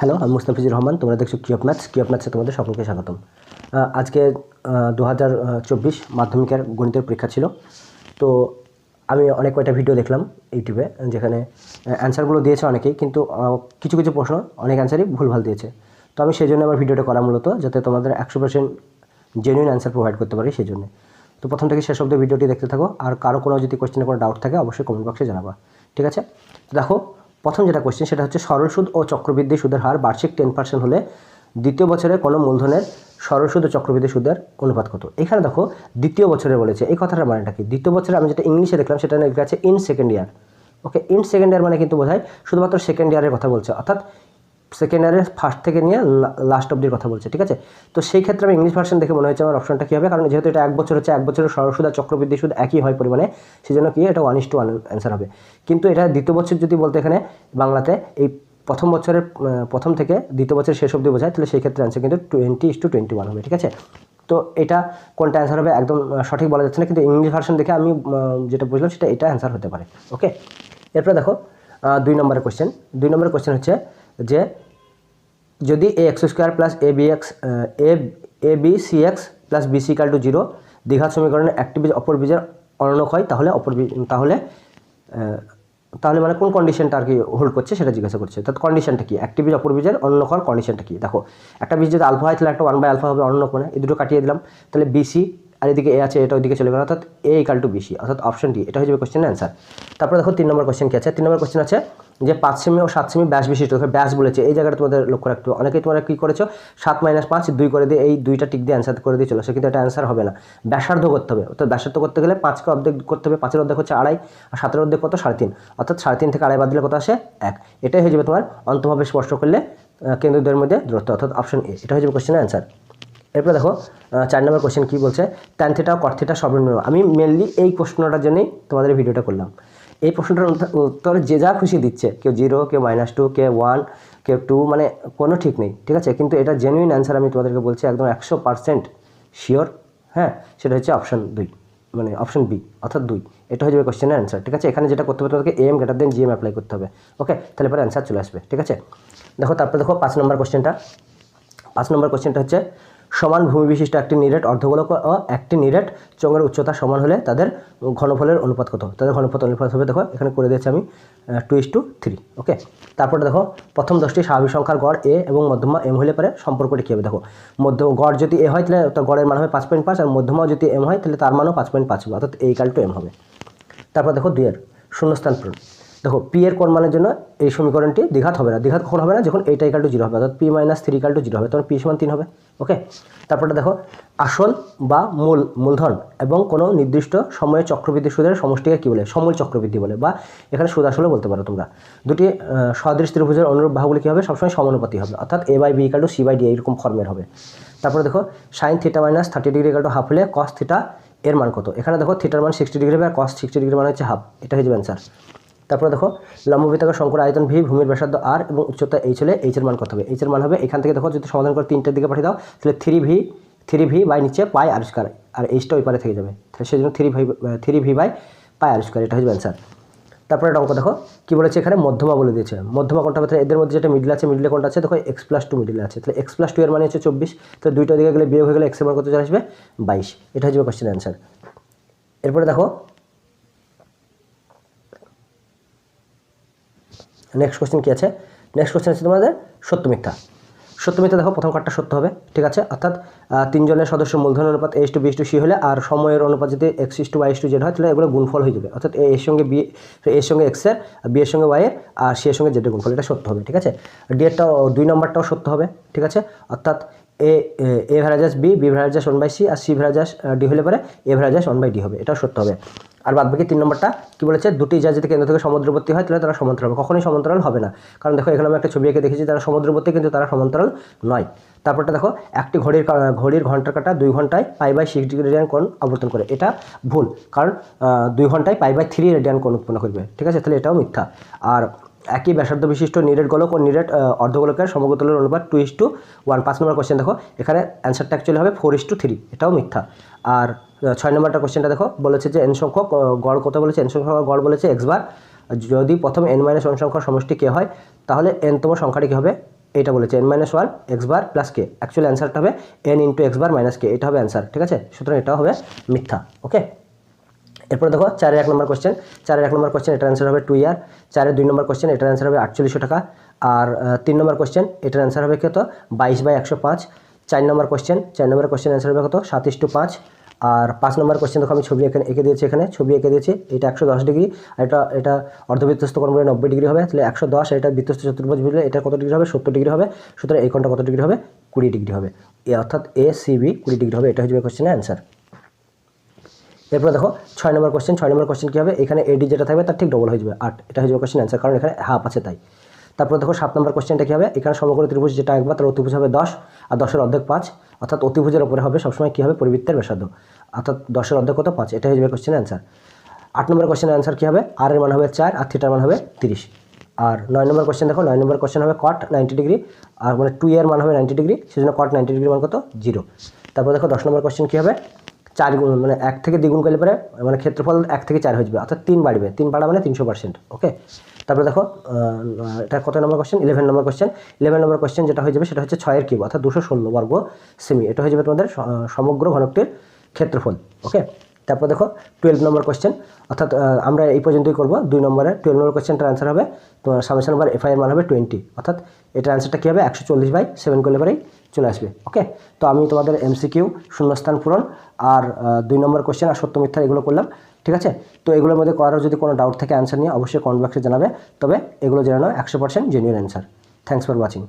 Hello, আমি মুস্তাফিজুর রহমান, তোমরা দেখছ কিয়প ম্যাথস কিয়প ম্যাথসে তোমাদের সকলকে স্বাগতম। আজকে দু হাজার চব্বিশ মাধ্যমিকের গণিতের পরীক্ষা ছিল। তো আমি অনেক কয়টা ভিডিও দেখলাম ইউটিউবে যেখানে অ্যান্সারগুলো দিয়েছে অনেকেই, কিন্তু কিছু কিছু প্রশ্ন অনেক অ্যান্সারই ভুলভাল দিয়েছে। তো আমি সেই জন্য আমার ভিডিওটা করা মূলত, যাতে তোমাদের একশো পার্সেন্ট জেনুইন অ্যান্সার প্রোভাইড করতে পারি সেই জন্য। তো প্রথম থেকে শেষ অব্দি ভিডিওটি দেখতে থাকো, আর কারও কোনো যদি কোশ্চেনে কোনো ডাউট থাকে, অবশ্যই কমেন্ট বক্সে জানাবা। ঠিক আছে? দেখো প্রথম যেটা কোশ্চেন সেটা হচ্ছে সরল সুদ ও চক্রবৃদ্ধি সুদের হার বার্ষিক টেন পার্সেন্ট হলে দ্বিতীয় বছরে কোনো মূলধনের সরল সুদ ও চক্রবৃদ্ধি সুদের অনুপাত কত? এখানে দেখো, দ্বিতীয় বছরে বলেছে, এই কথাটার মানেটা কি? দ্বিতীয় বছরে আমি যেটা ইংলিশে দেখলাম, সেটা লেখা আছে in second year okay in second year মানে কিন্তু বোঝায় শুধুমাত্র সেকেন্ড ইয়ারের কথা বলছে। অর্থাৎ সেকেন্ড ইয়ারের ফার্স্ট থেকে নিয়ে লাস্ট অব্দির কথা বলছে, ঠিক আছে? তো সেই ক্ষেত্রে আমি ইংলিশ ভার্সন দেখে মনে হচ্ছে আমার অপশনটা কী হবে? কারণ যেহেতু এটা এক বছর হচ্ছে, এক বছরের সরল সুদ আর চক্রবৃদ্ধি সুদ একই হয় পরিমাণে সেই জন্য কি এটা one is two one answer হবে। কিন্তু এটা দ্বিতীয় বছর যদি বলতে এখানে বাংলাতে এই প্রথম বছরের প্রথম থেকে দ্বিতীয় বছর শেষ অব্দি বোঝায়, তাহলে সেই ক্ষেত্রে অ্যান্সার কিন্তু twenty is two twenty one হবে, ঠিক আছে? তো এটা কোনটা অ্যান্সার হবে একদম সঠিক বলা যাচ্ছে না, কিন্তু ইংলিশ ভার্সন দেখে আমি যেটা বুঝলাম সেটা এটা অ্যান্সার হতে পারে ওকে এরপরে দেখো দুই নম্বরের কোশ্চেন দুই নম্বরের কোশ্চেন হচ্ছে যে যদি A X square plus A B X A A B C X plus B C equal to zero দীঘাত সমীকরণে একটি বীজ অপর বীজের অননক হয় তাহলে অপর তাহলে আহ, তাহলে মানে কোন কন্ডিশনটা আর কি হোল্ড করছে সেটা জিজ্ঞাসা করছে। তো কন্ডিশনটা কি? একটি বীজ অপর বীজের অননক হওয়ার কন্ডিশনটা কি? দেখো একটা বীজ যদি আলফা হয় তাহলে একটা ওয়ান বাই আলফা হবে অননক মানে। এই দুটো কাটিয়ে দিলাম তাহলে বিসি আর এদিকে এ আছে এটা ওইদিকে চলে গেল অর্থাৎ এ ইকাল টু বিসি অর্থাৎ অপশন ডি এটা হয়ে যাবে কোশ্চেন অ্যান্সার তারপরে দেখো তিন নম্বর কোশ্চেন কি আছে? তিন নম্বর কোশ্চেন আছে যে পাঁচ সেমি ও সাত সেমি ব্যাস বিশিষ্ট ব্যাস বলেছে। এই জায়গাটা তোমাদের লক্ষ্য রাখতে হবে। অনেকেই তোমরা কী করেছ? সাত মাইনাস পাঁচ, দুই করে দিয়ে এই দুইটা টিক দিয়ে অ্যান্সার করে দিয়ে চলে আসে কিন্তু এটা অ্যান্সার হবে না। ব্যাসার্ধ করতে হবে। অর্থাৎ ব্যাসার্ধ করতে গেলে পাঁচকে অর্ধেক করতে হবে। পাঁচের অর্ধেক হচ্ছে আড়াই, আর সাতের অর্ধেক কত? সাড়ে তিন। অর্থাৎ সাড়ে তিন থেকে আড়াই বাদ দিলে কত আসে? এক। এটাই হয়ে যাবে তোমার অন্তভাবে স্পর্শ করলে কেন্দ্রদের মধ্যে দূরত্ব। অর্থাৎ অপশন এ এটা হয়ে যাবে কোশ্চেনের অ্যান্সার এরপরে দেখো চার নম্বর কোশ্চেন কী বলছে? ট্যান থিটা কট থিটা সর্বনিম্ন। আমি মেনলি এই প্রশ্নটার জন্যই তোমাদের ভিডিওটা করলাম। এই প্রশ্নটার উত্তর- যে যা খুশি দিচ্ছে, কেউ জিরো কেউ মাইনাস টু কেউ ওয়ান কেউ টু মানে কোনো ঠিক নেই, ঠিক আছে? কিন্তু এটা জেনুইন অ্যান্সার আমি তোমাদেরকে বলছি একদম একশো পার্সেন্ট শিওর হ্যাঁ? সেটা হচ্ছে অপশন দুই মানে অপশন বি অর্থাৎ দুই। এটা হয়ে যাবে কোশ্চেনের অ্যান্সার ঠিক আছে? এখানে যেটা করতে হবে তোমাদেরকে M greater than GM apply করতে হবে ওকে তাহলে পরে অ্যান্সার চলে আসবে, ঠিক আছে? দেখো, তারপরে দেখো পাঁচ নম্বর কোশ্চেনটা পাঁচ নম্বর কোশ্চেনটা হচ্ছে সমান ভূমি বিশিষ্ট একটি নিরেট অর্ধগোলক ও একটি নিরেট চোঙের উচ্চতা সমান হলে তাদের ঘনফলের অনুপাত কত? তাদের ঘনফল অনুপাত হবে, দেখো, এখানে করে দিয়েছি আমি two is two three okay তারপরে দেখো, প্রথম দশটি স্বাভাবিক সংখ্যার গড় এ এবং মধ্যমা এম হলে পরে সম্পর্কটি কী হবে, দেখো? মধ্য, গড় যদি এ হয়, তাহলে তার গড়ের মান হবে পাঁচ পয়েন্ট পাঁচ, আর মধ্যমা যদি এম হয়, তাহলে তার মানও পাঁচ পয়েন্ট পাঁচ হবে, অর্থাৎ এই কাল টু এম হবে। তারপর দেখো দুইয়ের, শূন্যস্থান পূরণ। দেখো পি এর কোন মানের জন্য এই সমীকরণটি দ্বিঘাত হবে না। দ্বিঘাত কখন হবে না? যখন এইটা ইকাল টু জিরো হবে, অর্থাৎ P minus three equal to zero হবে, তখন পি সমান তিন হবে ওকে তারপরে দেখো, আসল বা মূল, মূলধন এবং কোনো নির্দিষ্ট সময়ে চক্রবৃদ্ধি সুদের সমষ্টিকে কী বলে? সমূল চক্রবৃদ্ধি বলে, বা এখানে সুদ আসলে বলতে পারো তোমরা। দুটি সদৃশ ত্রিভুজের অনুরূপ বাহুগুলি কী হবে? সবসময় সমানুপাতি হবে, অর্থাৎ A by B equal to C by D এইরকম ফর্মের হবে। তারপরে দেখো sine theta minus thirty degree equal to half হলে কস থিটা এর মান কত? এখানে দেখো থিটার মান সিক্সটি ডিগ্রি হবে আর কস সিক্সটি ডিগ্রি মান হচ্ছে হাফ এটা হয়ে যাবে অ্যান্সার তারপরে দেখো, লম্ববৃত্তাকার শঙ্কর আয়তন ভি ভূমির ব্যাসার্ধ আর এবং উচ্চতা এইচ হলে এইচের মান কত হবে। এইচের মান হবে এখান থেকে দেখো, যদি সমাধান করে তিনটের দিকে পাঠিয়ে দাও, তাহলে three V three V by নিচে পাই আর স্কোয়ার আর এইচটা ওই পারে থেকে যাবে। তাহলে সেই জন্য three V three V by pi R square এটা হচ্ছে অ্যান্সার তারপরে অঙ্ক দেখো, কী বলেছে এখানে? মধ্যমা বলে দিয়েছে। মধ্যমা কোনটা হবে? এদের মধ্যে যেটা মিডল আছে মিডলে কোনটা আছে? দেখো এক্স প্লাস টু মিডলে আছে। তাহলে এক্স প্লাস টু এর মানে হচ্ছে চব্বিশ। তাহলে দুইটা দিকে গেলে বিয়োগ হয়ে গেলে এক্সের মান কত চলে আসবে? বাইশ। এটা হচ্ছে কোশ্চেন অ্যান্সার এরপরে দেখো নেক্সট কোশ্চেন কী আছে? নেক্সট কোশ্চেন আছে তোমাদের সত্য মিথ্যা। সত্য মিথ্যা দেখো, প্রথম কার্ডটা সত্য হবে, ঠিক আছে? অর্থাৎ তিনজনের সদস্য মূলধন অনুপাত H to B to C হলে আর সময়ের অনুপাত যদি X is to Y to Z হয়, তাহলে এগুলো গুণফল হয়ে যাবে। অর্থাৎ এর সঙ্গে বি এর সঙ্গে এক্সের বি এর সঙ্গে ওয়াইয়ের আর সি এর সঙ্গে জেডের গুণফল। এটা সত্য হবে, ঠিক আছে? ডি এরটাও, দুই নম্বরটাও সত্য হবে, ঠিক আছে? অর্থাৎ A A varies as B B varies as one by C R C varies as D হলে পরে A varies as one by D হবে। এটাও সত্য হবে। আর বাদ বাকি তিন নম্বরটা কি বলেছে? দুটি যা যদি কেন্দ্র থেকে সমুদ্রবর্তী হয়, তাহলে তারা সমান্তরাল কখনোই সমান্তরাল হবে না। কারণ দেখো, এখানে আমি একটা ছবি এঁকে দেখেছি, তারা সমুদ্রবর্তী, কিন্তু তারা সমান্তরাল নয়। তারপরটা দেখো, একটি ঘড়ির ঘড়ির ঘণ্টার কাটা দুই ঘন্টায় pi by six degree radian কোণ আবর্তন করে। এটা ভুল, কারণ দুই ঘন্টায় পাই বাই থ্রি রেডিয়ান কোণ উৎপন্ন করবে। ঠিক আছে? তাহলে এটাও মিথ্যা। আর একই ব্যাসার্ধ বিশিষ্ট নিরেট গোলক ও নিরেট অর্ধগোলকের সমগোতলের অনুপাত টু ইস টু ওয়ান পাঁচ নম্বর কোশ্চেন দেখো। এখানে অ্যান্সারটা অ্যাকচুয়ালি হবে ফোর ইস টু থ্রি এটাও মিথ্যা। আর ছয় নম্বরটা কোশ্চেনটা দেখো, বলেছে যে এন সংখ্যক গড় কত বলেছে? এন সংখ্যক গড় বলেছে এক্স বার। যদি প্রথম এন মাইনাস ওয়ান সংখ্যার সমষ্টি কে হয়, তাহলে এন এনতম সংখ্যাটি কী হবে? এটা বলেছে N minus one X bar plus K actually অ্যান্সারটা হবে N into X bar minus K এটা হবে অ্যান্সার ঠিক আছে? সুতরাং এটাও হবে মিথ্যা ওকে এরপরে দেখো চারের এক নম্বর কোশ্চেন চারের এক নম্বর কোশ্চেন এটার অ্যান্সার হবে টু ইয়ার চারের দুই নম্বর কোশ্চেন এটার অ্যান্সার হবে আটচল্লিশশো টাকা, আর তিন নম্বর কোশ্চেন এটার অ্যান্সার হবে কত? বাইশ বাই একশো পাঁচ, চার নম্বর কোশ্চেন চার নম্বর কোশ্চেন অ্যান্সার হবে কত? সাতাশ টু পাঁচ, আর পাঁচ নম্বর কোশ্চেন দেখো আমি ছবি এখানে, এঁকে দিয়েছি এখানে, ছবি এঁকে দিয়েছি, এটা একশো দশ ডিগ্রি, আর এটা এটা অর্ধবৃত্তস্থ কোণ বলে নব্বই ডিগ্রি হবে, তাহলে একশো দশ এটা বৃত্তস্থ চতুর্ভুজ বলে এটা কত ডিগ্রি হবে? সত্তর ডিগ্রি হবে, সুতরাং এই কোণটা কত ডিগ্রি হবে? কুড়ি ডিগ্রি হবে। এ অর্থাৎ এ সি বি কুড়ি ডিগ্রি হবে, এটা হচ্ছে কোশ্চেনের অ্যান্সার এরপরে দেখো, ছয় নম্বর কোশ্চেন ছয় নম্বর কোশ্চেন কী হবে? এখানে এডি যেটা থাকবে, তার ঠিক ডবল হয়ে যাবে। আট এটা হয়ে যাবে কোশ্চেন অ্যান্সার কারণ এখানে হাফ আছে তাই। তারপর দেখো, সাত নম্বর কোশ্চেনটা কী হবে? এখানে সমগ্র ত্রিভুজ যেটা একবার তার অতিভুজ হবে দশ, আর দশের অর্ধেক পাঁচ। অর্থাৎ অতিভুজের উপরে হবে সবসময় কী হবে? পরিবৃত্তের ব্যাসার্ধ। অর্থাৎ দশের অর্ধেক কত? পাঁচ। এটা হয়ে যাবে কোশ্চেন অ্যান্সার আট নম্বর কোশ্চেনের অ্যান্সার কী হবে? আর এর মান হবে চার, আর থিটার মান হবে তিরিশ। আর নয় নম্বর কোশ্চেন দেখো, নয় নম্বর কোশ্চেন হবে কট নাইনটি ডিগ্রি আর মানে টু এর মান হবে নাইনটি ডিগ্রি সেজন্য কট নাইনটি ডিগ্রি মান কত? জিরো তারপর দেখো, দশ নম্বর কোশ্চেন কী হবে? চার গুণ মানে এক থেকে দ্বিগুণ করলে পরে মানে ক্ষেত্রফল এক থেকে চার হয়ে যাবে, অর্থাৎ তিন বাড়বে, তিন বাড়া মানে তিনশো পার্সেন্ট ওকে তারপরে দেখো এটা কত নম্বর কোশ্চেন ইলেভেন নম্বর কোশ্চেন ইলেভেন নম্বর কোশ্চেন যেটা হয়ে যাবে, সেটা হচ্ছে ছয়ের কিউব অর্থাৎ দুশো ষোলো বর্গ সেমি এটা হয়ে যাবে তোমাদের সমগ্র ঘনকটির ক্ষেত্রফল ওকে তারপর দেখো টুয়েলভ নম্বর কোশ্চেন অর্থাৎ আমরা এই পর্যন্তই করব। দুই নম্বরে টুয়েলভ নম্বর কোশ্চেনটার অ্যান্সার হবে, তোমার সামেশন বার এফআই এর মান হবে টোয়েন্টি অর্থাৎ এটার অ্যান্সারটা কী হবে? একশো চল্লিশ বাই সেভেন করলে পরেই চলে আসবে ওকে তো আমি তোমাদের এমসিকিউ শূন্যস্থান পূরণ আর দুই নম্বর কোশ্চেন আর সত্য মিথ্যা এগুলো করলাম, ঠিক আছে? তো এগুলোর মধ্যে কারও যদি কোনো ডাউট থাকে অ্যান্সার নিয়ে, অবশ্যই কমেন্ট বক্সে জানাবে, তবে এগুলো জেনে নাও, একশো percent genuine answer thanks for watching